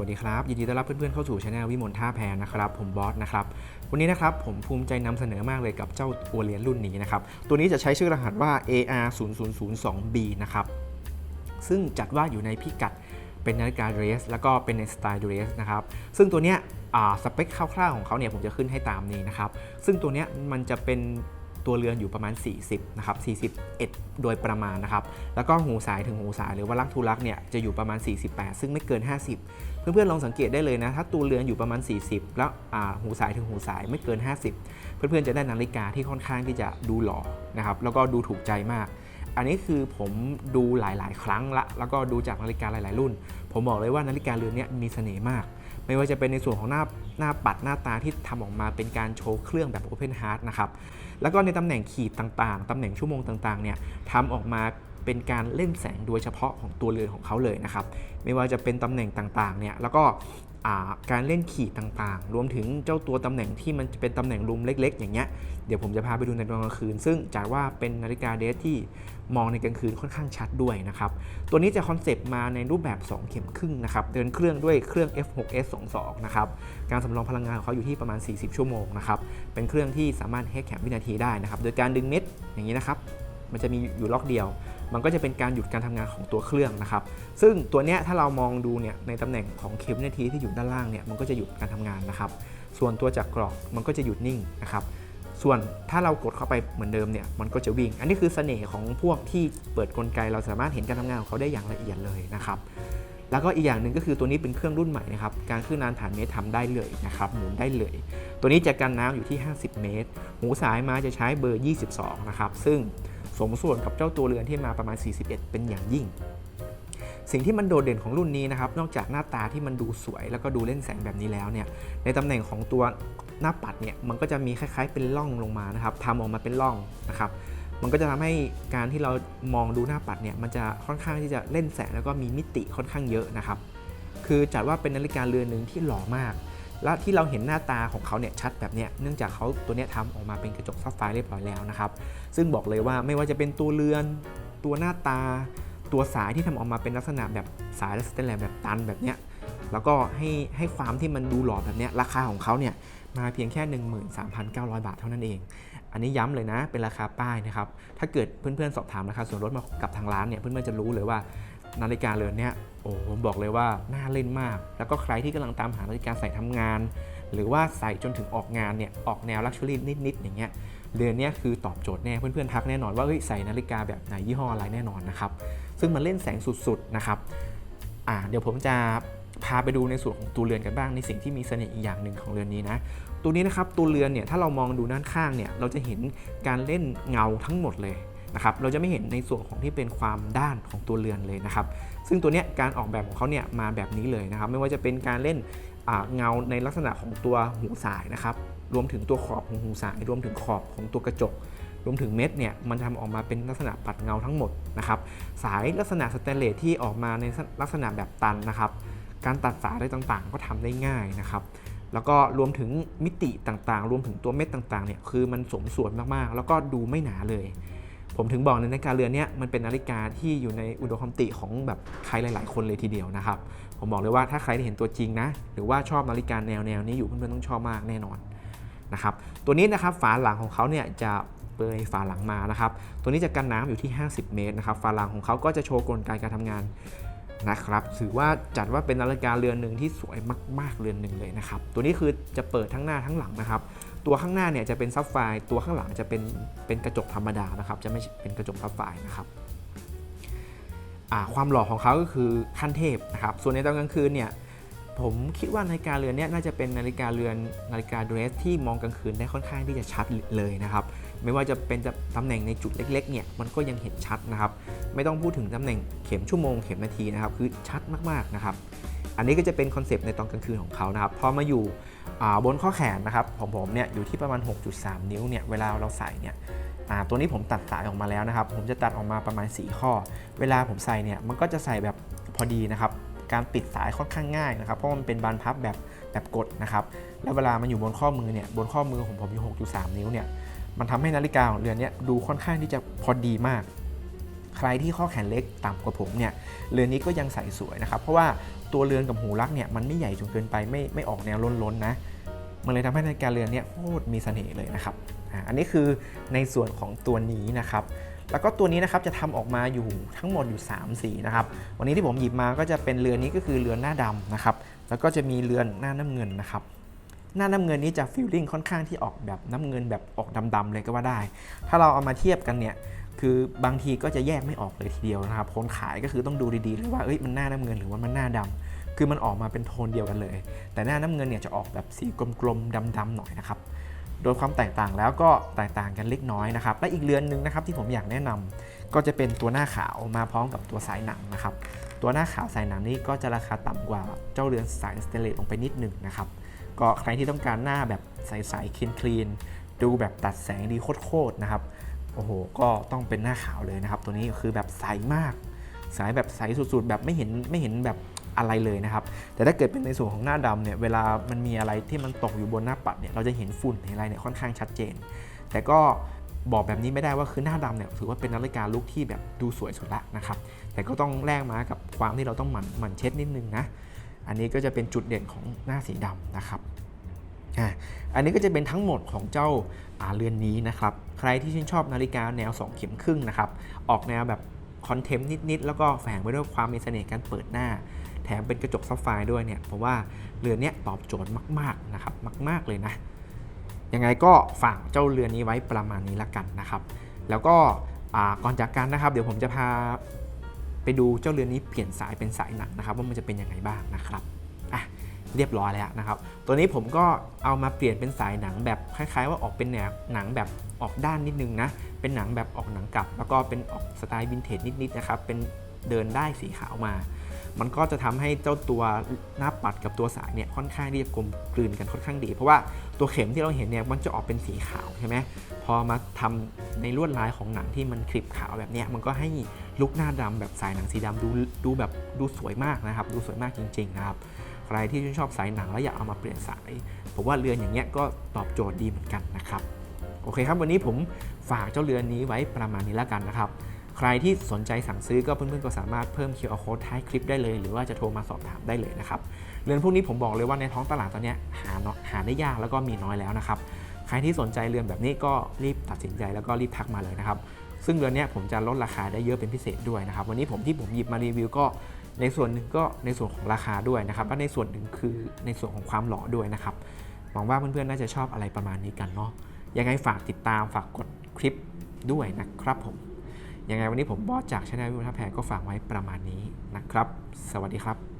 วัสดีครับ ยินดีต้อนรับเพื่อนๆเข้าสู่ช anel วิมลท่าแพนะครับ ผมบอสนะครับ วันนี้นะครับผมภูมิใจนำเสนอมากเลยกับเจ้าตัวเรียนรุ่นนี้นะครับ ตัวนี้จะใช้ชื่อรหัสว่า AR 0 0 0 2 B นะครับ ซึ่งจัดว่าอยู่ในพิกัดเป็นนาฬิกาเดรส แล้วก็เป็นในสไตล์เดรสนะครับ ซึ่งตัวเนี้ยสเปคคร่าวๆของเขาเนี่ยผมจะขึ้นให้ตามนี้นะครับ ซึ่งตัวเนี้ยมันจะเป็น ตัวเรือนอยู่ประมาณ 40นะครับ41 โดยประมาณนะครับ แล้วก็หูสายถึงหูสายหรือว่าลักทูลักเนี่ยจะอยู่ประมาณ 48 ซึ่งไม่เกิน 50 เพื่อนๆลองสังเกตได้เลยนะ ถ้าตัวเรือนอยู่ประมาณ 40 แล้วหูสายถึงหูสายไม่เกิน 50 เพื่อนๆจะได้นาฬิกาที่ค่อนข้างที่จะดูหล่อนะครับแล้วก็ดูถูกใจมากอันนี้คือผมดูหลาย ๆ ครั้งละ แล้วก็ดูจากนาฬิกาหลาย ๆ รุ่น ผมบอกเลยว่านาฬิกาเรือนนี้มีเสน่ห์มาก ไม่ว่าจะเป็นในส่วนของหน้าหน้าปัดหน้าตาที่ทำออกมาเป็นการโชว์เครื่องแบบ Open Heart นะครับ แล้วก็ในตำแหน่งขีดต่างๆตำแหน่งชั่วโมงต่างๆ เนี่ยทำออกมาเป็นการเล่นแสงโดยเฉพาะของตัวเรือนของเขาเลยนะครับ ไม่ว่าจะเป็นตำแหน่งต่างๆ เนี่ย แล้วก็ การเล่นขีดต่างๆ รวมถึงเจ้าตัวตำแหน่งที่มันจะเป็นตำแหน่งรุมเล็ก ๆ อย่างเงี้ย เดี๋ยวผมจะพาไปดูในตอนกลางคืน ซึ่งจัดว่าเป็นนาฬิกาเดทที่มองในกลางคืนค่อนข้างชัดด้วยนะครับ ตัวนี้จะคอนเซปต์มาในรูปแบบ 2 เข็มครึ่งนะครับ เดินเครื่องด้วยเครื่อง F6S22 นะครับ การสำรองพลังงานของเขาอยู่ที่ประมาณ 40 ชั่วโมงนะครับ เป็นเครื่องที่สามารถให้แข็งวินาทีได้นะครับ โดยการดึงเม็ดอย่างนี้นะครับ มันจะมีอยู่ล็อกเดียว มันก็จะเป็นการหยุดการทำงานของตัวเครื่องนะครับ ซึ่งตัวเนี้ยถ้าเรามองดูเนี่ยในตำแหน่งของเข็มวินาทีที่อยู่ด้านล่างเนี่ยมันก็จะหยุดการทำงานนะครับ ส่วนตัวจักรกรอกมันก็จะหยุดนิ่งนะครับ ส่วนถ้าเรากดเข้าไปเหมือนเดิมเนี่ยมันก็จะวิ่ง อันนี้คือเสน่ห์ของพวกที่เปิดกลไก เราสามารถเห็นการทำงานของเขาได้อย่างละเอียดเลยนะครับแล้วก็อีกอย่างหนึ่งก็คือตัวนี้เป็นเครื่องรุ่นใหม่นะครับ การขึ้นนานฐานเมตรทำได้เลยนะครับ หมุนได้เลย ตัวนี้จะกันน้ำอยู่ที่ 50 เมตร หูสายมาจะใช้เบอร์ 22 นะครับ ซึ่ง สมส่วนกับเจ้าตัวเรือนที่มาประมาณ 41 เป็นอย่างยิ่ง สิ่งที่มันโดดเด่นของรุ่นนี้นะครับ นอกจากหน้าตาที่มันดูสวย แล้วก็ดูเล่นแสงแบบนี้แล้วเนี่ย ในตำแหน่งของตัวหน้าปัดเนี่ย มันก็จะมีคล้ายๆเป็นร่องลงมานะครับทำออกมาเป็นร่องนะครับ มันก็จะทำให้การที่เรามองดูหน้าปัดเนี่ย มันจะค่อนข้างที่จะเล่นแสงแล้วก็มีมิติค่อนข้างเยอะนะครับ คือจัดว่าเป็นนาฬิกาเรือนหนึ่งที่หล่อมาก และที่เราเห็นหน้าตาของเขาเนี่ยชัดแบบเนี้ยเนื่องจากเขาตัวเนี้ยทำออกมาเป็นกระจกซับไฟเรียบร้อยแล้วนะครับ ซึ่งบอกเลยว่าไม่ว่าจะเป็นตัวเรือน ตัวหน้าตา ตัวสายที่ทำออกมาเป็นลักษณะแบบสายสแตนเลสแบบตันแบบเนี้ยแล้วก็ให้ให้ความที่มันดูหล่อแบบเนี้ยราคาของเขาเนี่ยมาเพียงแค่ 13,900 บาทเท่านั้นเอง อันนี้ย้ำเลยนะ เป็นราคาป้ายนะครับ ถ้าเกิดเพื่อนๆสอบถามราคาส่วนลดมากับทางร้านเนี่ย เพื่อนๆจะรู้เลยว่านาฬิกาเรือนเนี้ยโอ้ผมบอกเลยว่าน่าเล่นมาก แล้วก็ใครที่กำลังตามหานาฬิกาใส่ทำงาน หรือว่าใส่จนถึงออกงานเนี่ย ออกแนวลักชัวรี่นิดๆอย่างเงี้ย เรือนนี้คือตอบโจทย์แน่ เพื่อนๆทักแน่นอนว่าเฮ้ยใส่นาฬิกาแบบไหนยี่ห้ออะไรแน่นอนนะครับ ซึ่งมันเล่นแสงสุดๆนะครับ อ่าเดี๋ยวผมจะ พาไปดูในส่วนของตัวเรือนกันบ้างในสิ่งที่มีเสน่ห์อีกอย่างหนึ่งของเรือนนี้นะตัวนี้นะครับตัวเรือนเนี่ยถ้าเรามองดูด้านข้างเนี่ยเราจะเห็นการเล่นเงาทั้งหมดเลยนะครับเราจะไม่เห็นในส่วนของที่เป็นความด้านของตัวเรือนเลยนะครับ ซึ่งตัวเนี้ยการออกแบบของเขาเนี่ยมาแบบนี้เลยนะครับ ไม่ว่าจะเป็นการเล่นเงาในลักษณะของตัวหูสายนะครับ รวมถึงตัวขอบของหูสาย รวมถึงขอบของตัวกระจก รวมถึงเม็ดเนี่ยมันทำออกมาเป็นลักษณะปัดเงาทั้งหมดนะครับ สายลักษณะสแตนเลสที่ออกมาในลักษณะแบบตันนะครับ การตัดสายอะไรต่างๆ ก็ทำได้ง่ายนะครับ แล้วก็รวมถึงมิติต่างๆ รวมถึงตัวเม็ดต่างๆเนี่ยคือมันสมส่วนมากๆ แล้วก็ดูไม่หนาเลย ผมถึงบอกในนาฬิกาเรือนเนี้ยมันเป็นนาฬิกาที่อยู่ในอุดมคติของแบบใครหลาย ๆ คนเลยทีเดียวนะครับ ผมบอกเลยว่าถ้าใครได้เห็นตัวจริงนะ หรือว่าชอบนาฬิกาแนวแนวๆนี้อยู่เพื่อนๆต้องชอบมากแน่นอนนะครับ ตัวนี้นะครับฝาหลังของเขาเนี่ยจะเปยฝาหลังมานะครับ ตัวนี้จะกันน้ำอยู่ที่ 50 เมตรนะครับ ฝาหลังของเขาก็จะโชว์กลไกการทำงาน นะครับถือว่าจัดว่าเป็นนาฬิกาเรือนหนึ่งที่สวยมาก ๆ เรือนหนึ่งเลยนะครับ ตัวนี้คือจะเปิดทั้งหน้าทั้งหลังนะครับ ตัวข้างหน้าเนี่ยจะเป็นซับไฟตัวข้างหลังจะเป็นเป็นกระจกธรรมดานะครับ จะไม่เป็นกระจกซับไฟนะครับความหล่อของเขาก็คือขั้นเทพนะครับ ส่วนในตอนกลางคืนเนี่ย ผมคิดว่านาฬิกาเรือนนี้น่าจะเป็นนาฬิกาเรือนนาฬิกาเดรสที่มองกลางคืนได้ค่อนข้างที่จะชัดเลยนะครับ ไม่ว่าจะเป็นตำแหน่งในจุดเล็กๆเนี่ยมันก็ยังเห็นชัดนะครับ ไม่ต้องพูดถึงตำแหน่งเข็มชั่วโมงเข็มนาทีนะครับคือชัดมากๆนะครับ อันนี้ก็จะเป็นคอนเซปต์ในตอนกลางคืนของเขานะครับพอมาอยู่บนข้อแขนนะครับของผมเนี่ยอยู่ที่ประมาณ 6.3 นิ้วเนี่ยเวลาเราใส่เนี่ยตัวนี้ผมตัดสายออกมาแล้วนะครับ ผมจะตัดออกมาประมาณ 4 ข้อ เวลาผมใส่เนี่ยมันก็จะใส่แบบพอดีนะครับ การปิดสายค่อนข้างง่ายนะครับเพราะมันเป็นบานพับแบบแบบกดนะครับแล้วเวลามันอยู่บนข้อมือเนี่ยบนข้อมือของผมอยู่6.3 นิ้วเนี่ยมันทำให้นาฬิกาของเรือนนี้ดูค่อนข้างที่จะพอดีมาก ใครที่ข้อแขนเล็กต่ำกว่าผมเนี่ยเรือนนี้ก็ยังใส่สวยนะครับเพราะว่าตัวเรือนกับหูรักเนี่ยมันไม่ใหญ่จนเกินไปไม่ไม่ออกแนวล้นๆนะ มันเลยทำให้นาฬิกาเรือนเนี้โคตรมีเสน่ห์เลยนะครับอันนี้คือในส่วนของตัวนี้นะครับ แล้วก็ตัวนี้นะครับจะทำออกมาอยู่ทั้งหมดอยู่ 3 สีนะครับ วันนี้ที่ผมหยิบมาก็จะเป็นเรือนนี้ก็คือเรือนหน้าดำนะครับ แล้วก็จะมีเรือนหน้าน้ำเงินนะครับ หน้าน้ำเงินนี้จะฟิลลิ่งค่อนข้างที่ออกแบบน้ำเงินแบบออกดำๆเลยก็ว่าได้ ถ้าเราเอามาเทียบกันเนี่ยคือบางทีก็จะแยกไม่ออกเลยทีเดียวนะครับคนขายก็คือต้องดูดีๆเลยว่าเอ้ยมันหน้าน้ำเงินหรือว่ามันหน้าดำ คือมันออกมาเป็นโทนเดียวกันเลย แต่หน้าน้ำเงินเนี่ยจะออกแบบสีกลมๆดำๆหน่อยนะครับ โดยความแตกต่างแล้วก็แตกต่างกันเล็กน้อยนะครับ และอีกเรือนหนึ่งนะครับที่ผมอยากแนะนำก็จะเป็นตัวหน้าขาวมาพร้อมกับตัวสายหนังนะครับ ตัวหน้าขาวสายหนังนี่ก็จะราคาต่ำกว่าเจ้าเรือนสายสเตเลสลงไปนิดหนึ่งนะครับ ก็ใครที่ต้องการหน้าแบบใสๆคลีนๆดูแบบตัดแสงดีโคตรๆนะครับโอ้โห ก็ต้องเป็นหน้าขาวเลยนะครับ ตัวนี้คือแบบใสมาก สายแบบใสสุดๆ แบบไม่เห็นไม่เห็นแบบ อะไรเลยนะครับ แต่ถ้าเกิดเป็นในส่วนของหน้าดำเนี่ยเวลามันมีอะไรที่มันตกอยู่บนหน้าปัดเนี่ยเราจะเห็นฝุ่นเห็นอะไรเนี่ยค่อนข้างชัดเจน แต่ก็บอกแบบนี้ไม่ได้ว่าคือหน้าดำเนี่ยถือว่าเป็นนาฬิกาลุกที่แบบดูสวยสุดละนะครับ แต่ก็ต้องแลกมากับความที่เราต้องหมั่นหมั่นเช็ดนิดนึงนะ อันนี้ก็จะเป็นจุดเด่นของหน้าสีดำนะครับอันนี้ก็จะเป็นทั้งหมดของเจ้าอาเรือนนี้นะครับ ใครที่ชื่นชอบนาฬิกาแนว 2 เข็มครึ่งนะครับ ออกแนวแบบ คอนเทมต์นิด ๆ แล้วก็แฝงไปด้วยความมีเสน่ห์การเปิดหน้า แถมเป็นกระจกซับไฟด้วยเนี่ยผมว่าเรือนี้ตอบโจทย์มาก ๆ นะครับ มาก ๆ เลยนะ ยังไงก็ฝากเจ้าเรือนี้ไว้ประมาณนี้ละกันนะครับ แล้วก็ก่อนจากกันนะครับ เดี๋ยวผมจะพาไปดูเจ้าเรือนี้เปลี่ยนสายเป็นสายหนังนะครับ ว่ามันจะเป็นยังไงบ้างนะครับ เรียบร้อยแล้วนะครับ ตัวนี้ผมก็เอามาเปลี่ยนเป็นสายหนังแบบคล้าย ๆ ว่าออกเป็นแนวหนังแบบออกด้านนิดนึงนะ เป็นหนังแบบออกหนังกลับ แล้วก็เป็นออกสไตล์วินเทจนิดๆนะครับ เป็นเดินได้สีขาวมา มันก็จะทำให้เจ้าตัวหน้าปัดกับตัวสายเนี่ยค่อนข้างที่จะกลมกลืนกันค่อนข้างดี เพราะว่าตัวเข็มที่เราเห็นเนี่ยมันจะออกเป็นสีขาวใช่ไหมพอมาทำในลวดลายของหนังที่มันคลิปขาวแบบเนี้ยมันก็ให้ลุคหน้าดำแบบสายหนังสีดำดูดูแบบดูสวยมากนะครับ ดูสวยมากจริง ๆ นะครับ ใครที่ชื่นชอบสายหนังแล้วอยากเอามาเปลี่ยนสาย ผมว่าเรือนอย่างเงี้ยก็ตอบโจทย์ดีเหมือนกันนะครับ โอเคครับวันนี้ผมฝากเจ้าเรือนนี้ไว้ประมาณนี้แล้วกันนะครับ ใครที่สนใจสั่งซื้อก็เพื่อนๆก็สามารถเพิ่ม QR code ท้ายคลิปได้เลย หรือว่าจะโทรมาสอบถามได้เลยนะครับ เรือนพวกนี้ผมบอกเลยว่าในท้องตลาดตอนนี้หาหาได้ยากแล้วก็มีน้อยแล้วนะครับ ใครที่สนใจเรือนแบบนี้ก็รีบตัดสินใจแล้วก็รีบทักมาเลยนะครับซึ่งเรือนเนี้ยผมจะลดราคาได้เยอะเป็นพิเศษด้วยนะครับ วันนี้ผมที่ผมหยิบมารีวิวก็ ในส่วนหนึ่งก็ในส่วนของราคาด้วยนะครับและในส่วนหนึ่งคือในส่วนของความหล่อด้วยนะครับหวังว่าเพื่อนๆน่าจะชอบอะไรประมาณนี้กันเนาะยังไงฝากติดตามฝากกดคลิปด้วยนะครับผมยังไงวันนี้ผมบอสจากชาแนลวิวท่าแพรก็ฝากไว้ประมาณนี้นะครับ สวัสดีครับ